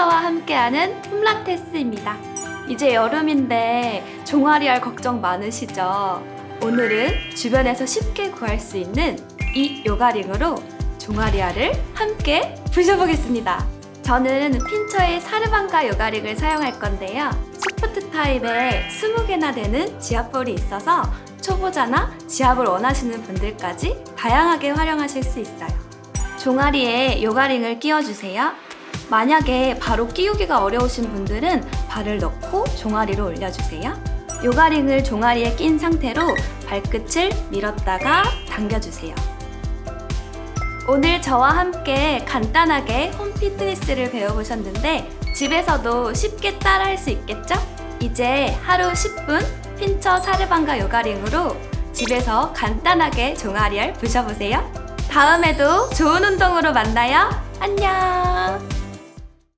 핀처와 함께하는 홈라테스입니다. 이제 여름인데 종아리 알 걱정 많으시죠? 오늘은 주변에서 쉽게 구할 수 있는 이 요가링으로 종아리 알을 함께 부셔보겠습니다. 저는 핀처의 사르반가 요가링을 사용할 건데요. 소프트 타입에 20개나 되는 지압볼이 있어서 초보자나 지압을 원하시는 분들까지 다양하게 활용하실 수 있어요. 종아리에 요가링을 끼워주세요. 만약에 바로 끼우기가 어려우신 분들은 발을 넣고 종아리로 올려주세요. 요가링을 종아리에 낀 상태로 발끝을 밀었다가 당겨주세요. 오늘 저와 함께 간단하게 홈 피트니스를 배워보셨는데 집에서도 쉽게 따라할 수 있겠죠? 이제 하루 10분 핀처 사르반가 요가링으로 집에서 간단하게 종아리를 부셔보세요. 다음에도 좋은 운동으로 만나요. 안녕!